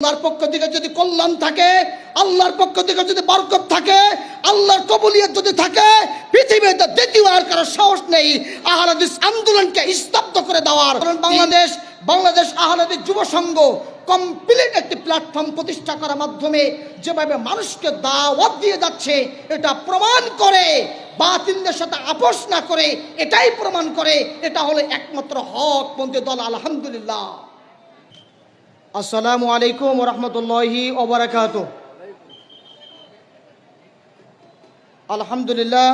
আল্লাহর পক্ষ থেকে যদি কল্যাণ থাকে, আল্লাহর পক্ষ থেকে যদি বরকত থাকে, আল্লাহর কবুলিয়ত যদি থাকে, পৃথিবীতে কারও সাহস নেই আহলাদিস আন্দোলনকে স্তব্ধ করে দেওয়ার। বাংলাদেশ বাংলাদেশ আহলাদিস যুব সংঘ কমপ্লিট একটি প্ল্যাটফর্ম প্রতিষ্ঠা করার মাধ্যমে যেভাবে মানুষকে দাওয়াত দিয়ে যাচ্ছে, এটা প্রমাণ করে, বাতিলদের সাথে আপোষ না করে, এটাই প্রমাণ করে, এটা হলো একমাত্র হক পন্থী দল আলহামদুলিল্লাহ। আসসালামু আলাইকুম রহমতুল্লাহি ওবরাকাত আলহামদুলিল্লাহ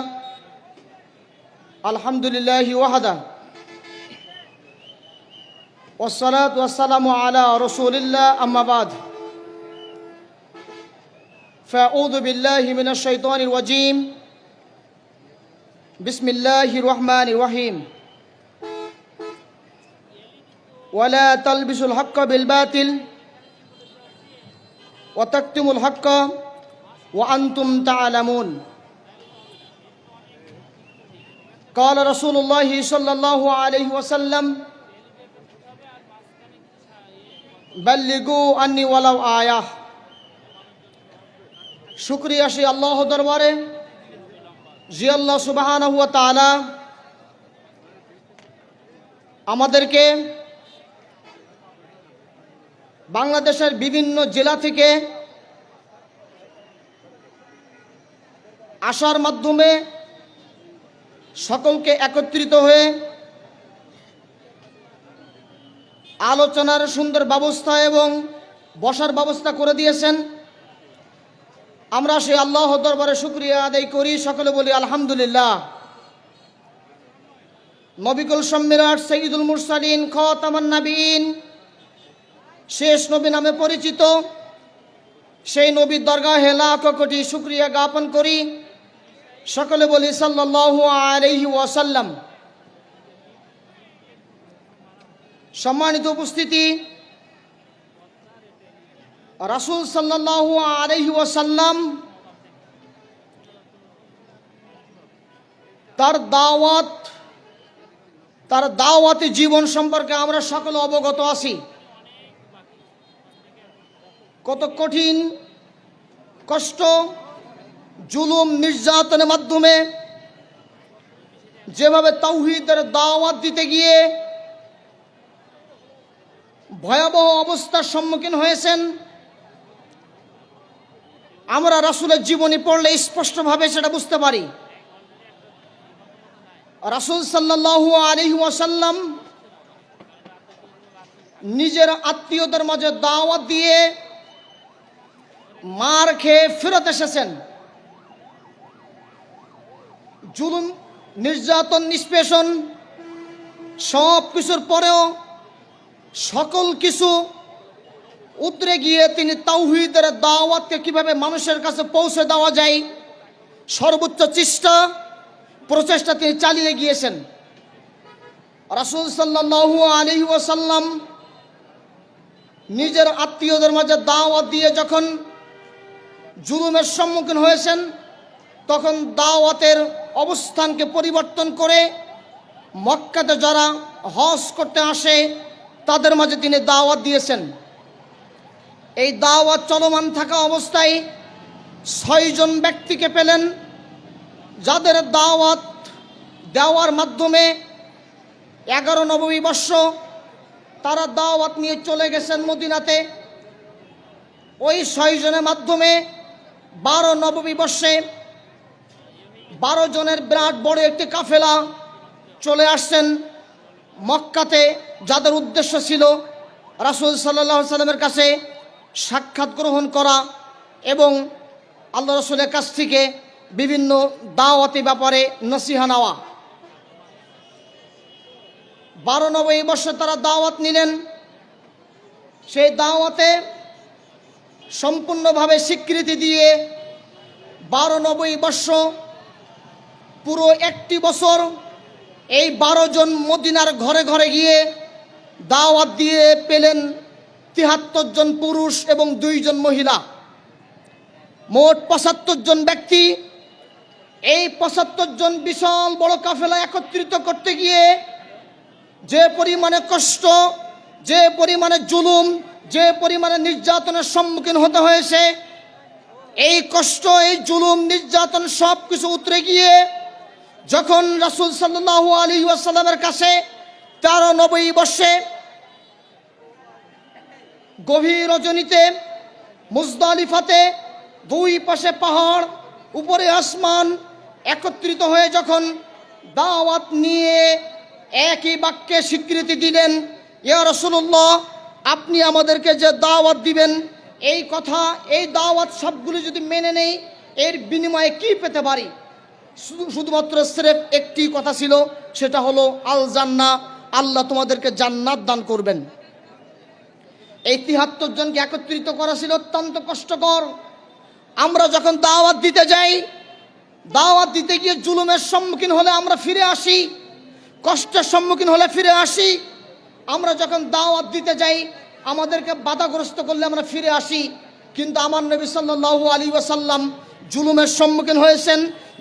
আলহামদুলিল্লাহ ওয়াহাদা والصلاة والسلام على رسول الله أما بعد فأعوذ بالله من الشيطان الرجيم بسم الله الرحمن الرحيم ولا تلبسوا الحق بالباطل وتكتموا الحق وأنتم تعلمون قال رسول الله صلى الله عليه وسلم بلغوا عني ولو آية শুক্রিয়া সে আল্লাহ দরবারে জি আল্লাহ সুবাহানহু ওয়া তাআলা আমাদেরকে বাংলাদেশের বিভিন্ন জেলা থেকে আসার মাধ্যমে সকলকে একত্রিত হয়ে আলোচনার সুন্দর ব্যবস্থা এবং বসার ব্যবস্থা করে দিয়েছেন। আমরা সেই আল্লাহ দরবারে শুক্রিয়া আদায় করি। সকলে বলি আলহামদুলিল্লাহ। নবিকুল সম্মিরাট সঈদুল মুরসালিন খতামান নাবিন শেষ নবী নামে পরিচিত। সেই নবীর দরগাহে লাখ কোটি শুক্রিয়া জ্ঞাপন করি। সকলে বলি সাল্লাল্লাহু আলাইহি ওয়াসাল্লাম। সম্মানিত উপস্থিতি, রাসূল সাল্লাল্লাহু আলাইহি ওয়াসাল্লাম তার দাওয়াত, তার দাওয়াতি জীবন সম্পর্কে আমরা সকলে অবগত আছি। কত কঠিন কষ্ট, জুলুম, নির্যাতনের মাধ্যমে যেভাবে তাওহিদের দাওয়াত দিতে গিয়ে ভয়াবহ অবস্থার সম্মুখীন হয়েছেন, আমরা রাসুলের জীবনী পড়লে স্পষ্টভাবে সেটা বুঝতে পারি। রাসুল সাল্লাল্লাহু আলাইহি ওয়াসাল্লাম নিজের আত্মীয়দের মাঝে দাওয়াত দিয়ে মার খেয়ে ফেরত এসেছেন। জুলুম, নির্যাতন, নিষ্পেষণ, সব কিছুর পরেও সকল কিছু উতরে গিয়ে তিনি তাওহিদের দাওয়াতকে কীভাবে মানুষের কাছে পৌঁছে দেওয়া যায়, সর্বোচ্চ চেষ্টা, প্রচেষ্টা তিনি চালিয়ে গিয়েছেন। রাসুল সাল্লাহু আলহি ওসাল্লাম নিজের আত্মীয়দের মাঝে দাওয়াত দিয়ে যখন জুলুমের সম্মুখীন হয়েছেন, তখন দাওয়াতের অবস্থানকে পরিবর্তন করে মক্কাতে যারা হজ করতে আসে, তাদের মাঝে তিনি দাওয়াত দিয়েছেন। এই দাওয়াত চলমান থাকা অবস্থায় ছয়জন ব্যক্তিকে পেলেন, যাদের দাওয়াত দেওয়ার মাধ্যমে এগারো নবমী বর্ষ তারা দাওয়াত নিয়ে চলে গেছেন মদিনাতে। ওই ছয়জনের মাধ্যমে বারো নবমী বর্ষে বারো জনের বিরাট বড় একটি কাফেলা চলে আসছেন মক্কাতে, যাদের উদ্দেশ্য ছিল রাসুল সাল্লাহ সাল্লামের কাছে সাক্ষাৎ গ্রহণ করা এবং আল্লাহ রসুলের কাছ থেকে বিভিন্ন দাওয়াতি ব্যাপারে নসিহা নেওয়া। বারো নব্বই বর্ষে তারা দাওয়াত নিলেন। সেই দাওয়াতে সম্পূর্ণভাবে স্বীকৃতি দিয়ে বারো নব্বই বর্ষ পুরো একটি বছর এই বারো জন মদিনার ঘরে ঘরে গিয়ে দাওয়াত দিয়ে পেলেন তিহাত্তর জন পুরুষ এবং দুইজন মহিলা। মোট পঁচাত্তর জন ব্যক্তি। এই পঁচাত্তর জন বিশাল বড় কাফেলা একত্রিত করতে গিয়ে যে পরিমাণে কষ্ট, যে পরিমাণে জুলুম, যে পরিমাণে নির্যাতনের সম্মুখীন হতে হয়েছে এই কষ্ট, এই জুলুম, নির্যাতন সব কিছু উতরে গিয়ে যখন রাসুল সাল্লাহ আলী ওয়াসাল্লামের কাছে তেরো নব্বই বর্ষে গভীর রজনীতে মুজদালিফাতে দুই পাশে পাহাড়, উপরে আসমান একত্রিত হয়ে যখন দাওয়াত নিয়ে একই বাক্যে স্বীকৃতি দিলেন, ইয়া রসুল্লাহ আপনি আমাদেরকে যে দাওয়াত দিবেন এই কথা, এই দাওয়াত সবগুলি যদি মেনে নেই, এর বিনিময়ে কি পেতে পারি? শুধু শুধুমাত্র স্রেফ একটি কথা ছিল, সেটা হলো আল জান্না আল্লাহ তোমাদেরকে জান্নাত দান করবেন। এই তিহাত্তর জনকে একত্রিত করা ছিল অত্যন্ত কষ্টকর। আমরা যখন দাওয়াত দিতে যাই, দাওয়াত দিতে গিয়ে জুলুমের সম্মুখীন হলে আমরা ফিরে আসি, কষ্টের সম্মুখীন হলে ফিরে আসি। আমরা যখন দাওয়াত দিতে যাই আমাদেরকে বাধাগ্রস্ত করলে আমরা ফিরে আসি। কিন্তু আমার নবী সাল্লাল্লাহু আলী ওয়াসাল্লাম জুলুমের সম্মুখীন হয়েছেন,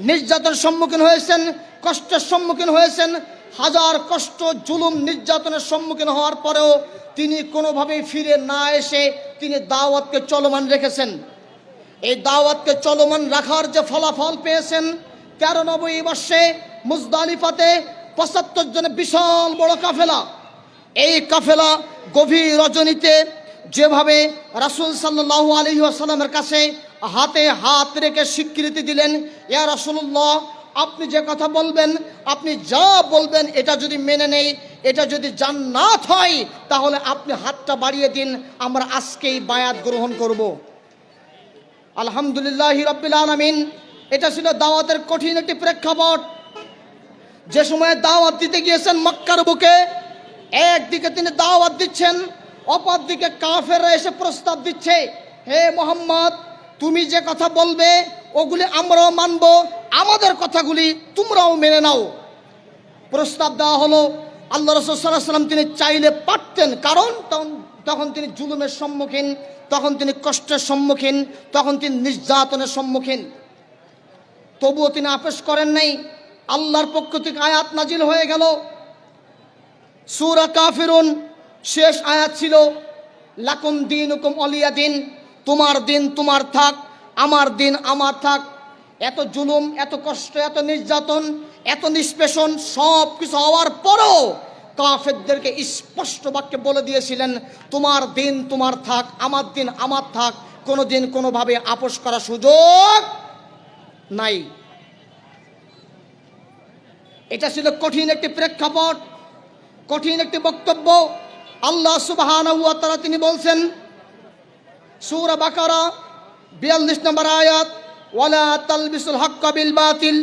নির্যাতনের সম্মুখীন হয়েছেন, কষ্টের সম্মুখীন হয়েছেন। হাজার কষ্ট, জুলুম, নির্যাতনের সম্মুখীন হওয়ার পরেও তিনি কোনোভাবেই ফিরে না এসে তিনি দাওয়াতকে চলমান রেখেছেন। এই দাওয়াতকে চলমান রাখার যে ফলাফল পেয়েছেন, তেরো নব্বই বর্ষে মুজদালিফাতে পঁচাত্তর জনের বিশাল বড় কাফেলা। এই কাফেলা গভীর রজনীতে যেভাবে রাসুল সাল্লাহ আলী আসাল্লামের কাছে হাতে হাত রেখে স্বীকৃতি দিলেন, ইয়া রাসুল্লাহ আপনি যে কথা বলবেন, আপনি যা বলবেন, এটা যদি মেনে নেই, এটা যদি জান্নাত হয়, তাহলে আপনি হাতটা বাড়িয়ে দিন, আমরা আজকেই বায়াত গ্রহণ করব। আলহামদুলিল্লাহ রব্বিল আলমিন, এটা ছিল দাওয়াতের কঠিন একটি প্রেক্ষাপট যে সময় দাওয়াত দিতে গিয়েছেন মক্কার বুকে একদিকে তিনি দাওয়াত দিচ্ছেন, অপর দিকে কাফেররা এসে প্রস্তাব দিচ্ছে, হে মোহাম্মদ, তুমি যে কথা বলবে, ওগুলি আমরাও মানব, আমাদের কথাগুলি তোমরাও মেনে নাও। প্রস্তাব দেওয়া হলো, আল্লাহ রসুল তিনি চাইলে পারতেন, কারণ তখন তখন তিনি জুলুমের সম্মুখীন, তখন তিনি কষ্টের সম্মুখীন, তখন তিনি নির্যাতনের সম্মুখীন। তবুও তিনি আপেশ করেন নাই, আল্লাহর পক্ষ থেকে আয়াত নাজিল হয়ে গেল। সুরা কাফিরুন, শেষ আয়াত ছিল, লাকুম দিন হুকুম অলিয়া দিন, তোমার দিন তোমার থাক, আমার দিন আমার থাক। এত জুলুম, এত কষ্ট, এত নির্যাতন, এত নিষ্পেষণ, সব কিছু হওয়ার পরও কাফেরদেরকে স্পষ্ট বাক্যে বলে দিয়েছিলেন, তোমার দিন তোমার থাক, আমার দিন আমার থাক কোনো দিন কোনোভাবে আপোষ করার সুযোগ নাই। এটা ছিল কঠিন একটি প্রেক্ষাপট। কঠিন একটি বক্তব্য। আল্লাহ সুবাহান তারা তিনি বলছেন, সুর বাকারা, বিয়াল্লিশ নম্বর আয়াত, ওয়ালা তালবিসুল হক্কা বিল বাতিল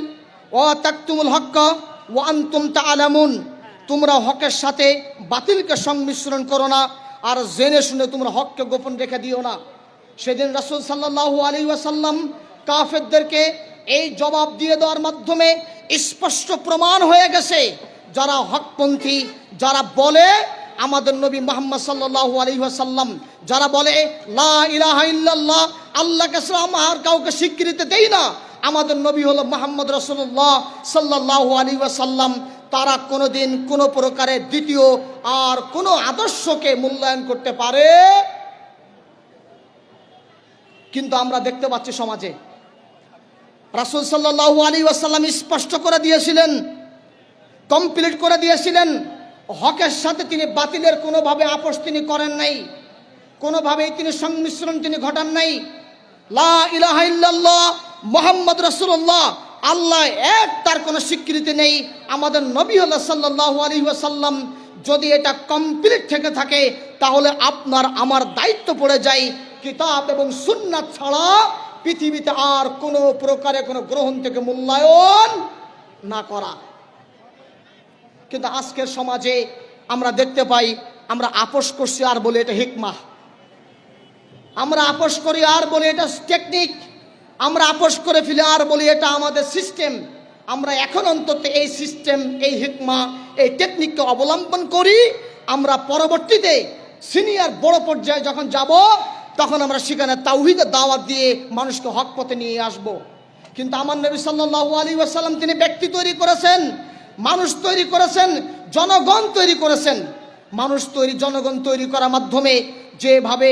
ও তাকতুমুল হক্কা ও আন্তুম তালামুন তোমরা হকের সাথে বাতিলকে সংমিশ্রণ করো না, আর জেনে শুনে তোমরা হককে গোপন রেখে দিও না। সেদিন রাসুল সাল্লাহ আলী ওয়াসাল্লাম কাফেরদেরকে এই জবাব দিয়ে দেওয়ার মাধ্যমে স্পষ্ট প্রমাণ হয়ে গেছে যারা হকপন্থী, যারা বলে আমাদের নবী মোহাম্মদ সাল্লাহ আলহিহাসাল্লাম যারা বলে, লা ইল্লাল্লাহ, আল্লাহকে আর কাউকে স্বীকৃতি দেই না। আমাদের নবী হলো মোহাম্মদ রসুল্লাহ সাল্লাহ আলী ওয়াসাল্লাম। তারা কোনোদিন কোনো প্রকারে দ্বিতীয় আর কোনো আদর্শকে মূল্যায়ন করতে পারে। কিন্তু আমরা দেখতে পাচ্ছি সমাজে। রাসুল সাল্লাহ আলী ওয়াসাল্লাম স্পষ্ট করে দিয়েছিলেন কমপ্লিট করে দিয়েছিলেন। হকের সাথে তিনি বাতিলের কোনোভাবে আপোষ তিনি করেন নাই। কোনোভাবেই তিনি সংমিশ্রণ তিনি ঘটান নাই। লা ইলাহা ইল্লাল্লাহ মোহাম্মদ রসুল্লাহ আল্লাহ এক তার কোনো স্বীকৃতি নেই। আমাদের নবী আল্লাহ সাল্লাহ যদি এটা কমপ্লিট থেকে থাকে, তাহলে আপনার আমার দায়িত্ব পড়ে যায়। কিতাব এবং সুন্নাত ছাড়া পৃথিবীতে আর কোনো প্রকারে কোনো গ্রহণ থেকে মূল্যায়ন না করা। কিন্তু আজকের সমাজে আমরা দেখতে পাই, আমরা আপোষ করছি আর বলে এটা হিকমা। আমরা আপোষ করি আর বলি এটা টেকনিক আমরা আপোষ করে ফেলে আর বলি এটা আমাদের সিস্টেম আমরা এখন অন্তত এই সিস্টেম এই হিকমা, এই টেকনিককে অবলম্বন করি। আমরা পরবর্তীতে সিনিয়র বড় পর্যায়ে যখন যাব, তখন আমরা সেখানে তাওহিদের দাওয়াত দিয়ে মানুষকে হক পথে নিয়ে আসব। কিন্তু আমার নবী সাল্লাল্লাহু আলী ওয়াসাল্লাম তিনি ব্যক্তি তৈরি করেছেন। মানুষ তৈরি করেছেন, জনগণ তৈরি করেছেন। মানুষ তৈরি, জনগণ তৈরি করার মাধ্যমে যেভাবে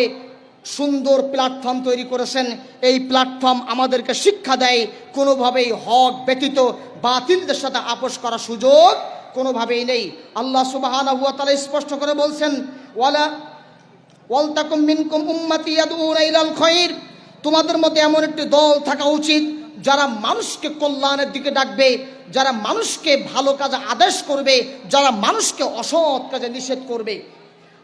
সুন্দর প্ল্যাটফর্ম তৈরি করেছেন, এই প্ল্যাটফর্ম আমাদেরকে শিক্ষা দেয়, কোনোভাবেই হক ব্যতীত বাতিলদের সাথে আপোষ করার সুযোগ কোনোভাবেই নেই। আল্লাহ সুবাহানা হুয়া তালা স্পষ্ট করে বলছেন, ওয়ালা ওয়ালতাকুম মিনকুম উম্মাতি ইয়াদউনা ইলাল তোমাদের মধ্যে এমন একটি দল থাকা উচিত যারা মানুষকে কল্যাণের দিকে ডাকবে যারা মানুষকে ভালো কাজে আদেশ করবে, যারা মানুষকে অসৎ কাজে নিষেধ করবে।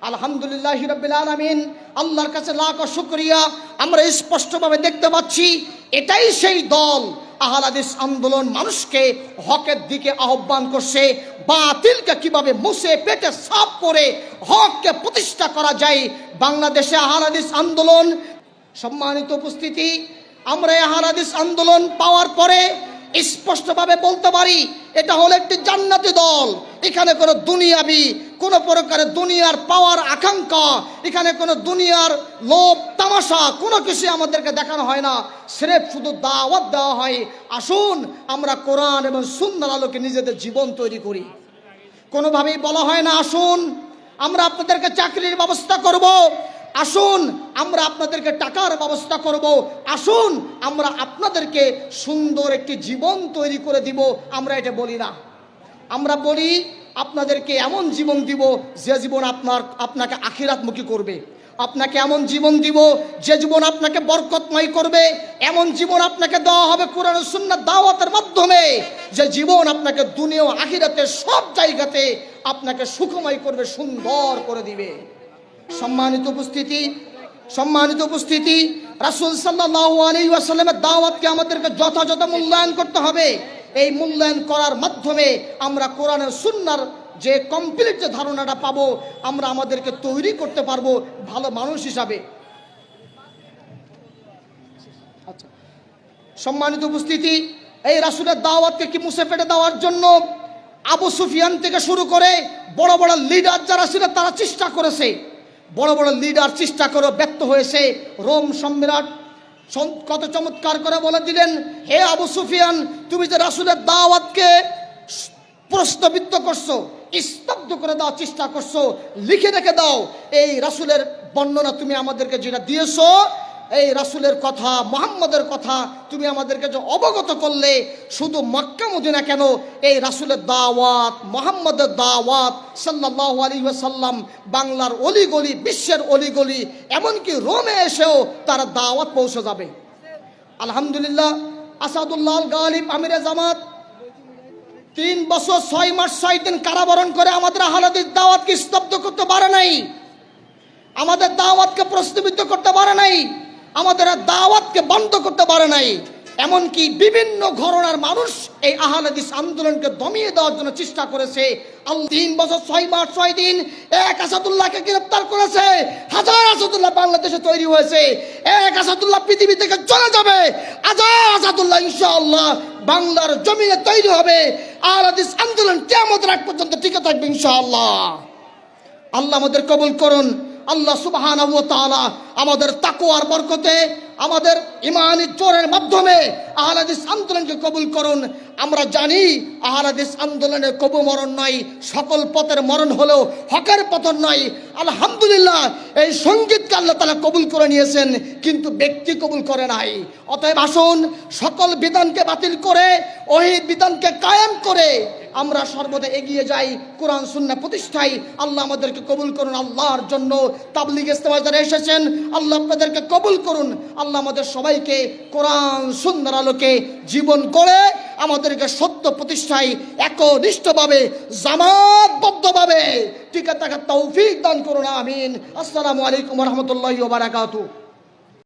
আলহামদুলিল্লাহ রবিল আলমিন, আল্লাহর কাছে লাখ শুক্রিয়া। আমরা স্পষ্টভাবে দেখতে পাচ্ছি, এটাই সেই দল। আহলাদিস আন্দোলন মানুষকে হকের দিকে আহ্বান করছে। বাতিলকে কীভাবে মুছে পেটে সাফ করে হককে প্রতিষ্ঠা করা যায়? বাংলাদেশে আহলাদিস আন্দোলন, সম্মানিত উপস্থিতি, আমরা আহলাদিস আন্দোলন পাওয়ার পরে স্পষ্টভাবে বলতে পারি, এটা হলো একটি জান্নাতি দল। এখানে কোনো দুনিয়াবি, কোনো প্রকারের দুনিয়ার পাওয়ার আকাঙ্ক্ষা, এখানে কোনো দুনিয়ার লোভ, তামাশা, কোনো কিছু আমাদেরকে দেখানো হয় না। স্রেফ শুধু দাওয়াত দেওয়া হয়। আসুন, আমরা কোরআন এবং সুন্দর আলোকে নিজেদের জীবন তৈরি করি। কোনোভাবেই বলা হয় না, আসুন, আমরা আপনাদেরকে চাকরির ব্যবস্থা করব। আসুন, আমরা আপনাদেরকে টাকার ব্যবস্থা করব। আসুন, আমরা আপনাদেরকে সুন্দর একটি জীবন তৈরি করে দিব। আমরা এটা বলি না। আমরা বলি, আপনাদেরকে এমন জীবন দিব যে জীবন আপনার, আপনাকে আখিরাতমুখী করবে। আপনাকে এমন জীবন দিব যে জীবন আপনাকে বরকতময় করবে। এমন জীবন আপনাকে দেওয়া হবে কোরআন সুন্নাত দাওয়াতের মাধ্যমে যে জীবন আপনাকে দুনিয়া আখিরাতে সব জায়গাতে আপনাকে সুখময় করবে, সুন্দর করে দিবে। সম্মানিত উপস্থিতি সম্মানিত উপস্থিতি, রাসূল ওয়াসাল্লামের দাওয়াতকে আমাদেরকে যথাযথ মূল্যায়ন করতে হবে। এই মূল্যায়ন করার মাধ্যমে আমরা কোরআনের সুন্নার যে কমপ্লিট যে ধারণাটা পাবো, আমরা আমাদেরকে তৈরি করতে পারব ভালো মানুষ হিসাবে। আচ্ছা। সম্মানিত উপস্থিতি, এই রাসূলের দাওয়াতকে কি মুছে ফেটে দেওয়ার জন্য আবু সুফিয়ান থেকে শুরু করে বড় বড় লিডার যারা ছিল তারা চেষ্টা করেছে। বড় বড় লিডার চেষ্টা করে ব্যক্ত হয়েছে। রোম সম্রাট কত চমৎকার করে বলে দিলেন, হে আবু সুফিয়ান, তুমি যে রাসুলের দাওয়াতকে প্রশ্নবিদ্ধ করছ, স্তব্ধ করে দেওয়ার চেষ্টা করছ, লিখে রেখে দাও, এই রাসুলের বর্ণনা তুমি আমাদেরকে যেটা দিয়েছ এই রাসূলের কথা, মোহাম্মদের কথা তুমি আমাদেরকে যে অবগত করলে, শুধু মক্কা মদিনা কেন? এই রাসূলের দাওয়াত, মোহাম্মদের দাওয়াত সাল্লাল্লাহু আলাইহি ওয়াসাল্লাম বাংলার অলিগলি, বিশ্বের অলিগলি, এমনকি রোমে এসেও তারা দাওয়াত পৌঁছে যাবে। আলহামদুলিল্লাহ, আসাদুল্লাহ গালিব আমিরে জামাত তিন বছর ছয় মাস ছয় দিন কারাবরণ করে আমাদের আহলাদিস দাওয়াতকে স্তব্ধ করতে পারে নাই। আমাদের দাওয়াতকে প্রশ্নবিদ্ধ করতে পারে নাই। আমাদের দাওয়াতকে বন্ধ করতে পারে নাই। এমনকি বিভিন্ন ঘরনার মানুষ এই আহলাদিস আন্দোলনকে দমিয়ে দেওয়ার জন্য চেষ্টা করেছে। তিন বছর ছয় মাস, ছয় দিন এক আসাদুল্লাহকে গ্রেপ্তার করেছে। হাজার আসাদুল্লাহ বাংলাদেশে তৈরি হয়েছে। এক আসাদুল্লাহ পৃথিবী থেকে চলে যাবে। হাজার আসাদুল্লাহ ইনশাআল্লাহ বাংলার জমিনে তৈরি হবে। আহলাদিস আন্দোলন কেমন রাখ পর্যন্ত টিকে থাকবে ইনশাআল্লাহ। আল্লাহ আমাদের কবুল করুন। আল্লাহ সুবাহান আমাদের তাকুয়ার বরকতে আমাদের ইমানি জোরের মাধ্যমে আহলাদিস আন্দোলনকে কবুল করুন। আমরা জানি আহলাদিস আন্দোলনের কবু মরণ নয়, সকল পথের মরণ হলেও হকের পতন নয়। আলহামদুলিল্লাহ, এই সঙ্গীতকে আল্লাহ তালা কবুল করে নিয়েছেন, কিন্তু ব্যক্তি কবুল করে নাই। অতএব আসুন, সকল বিধানকে বাতিল করে, ওই বিধানকে কায়েম করে আমরা সর্বদা এগিয়ে যাই, কোরআন সুন্না প্রতিষ্ঠায়। আল্লাহ আমাদেরকে কবুল করুন, আল্লাহর জন্য তাবলিগ ইস্তেমা যারা এসেছেন, আল্লাহ আপনাদেরকে কবুল করুন। আল্লাহ আমাদের সবাইকে কোরআন সুন্দর আলোকে জীবন করে আমাদেরকে সত্য প্রতিষ্ঠায় একনিষ্ঠভাবে জামাতবদ্ধভাবে টিকা থাকার তৌফিক দান করুন, আমিন। আসসালামু আলাইকুম রহমতুল্লাহ বারাকাতু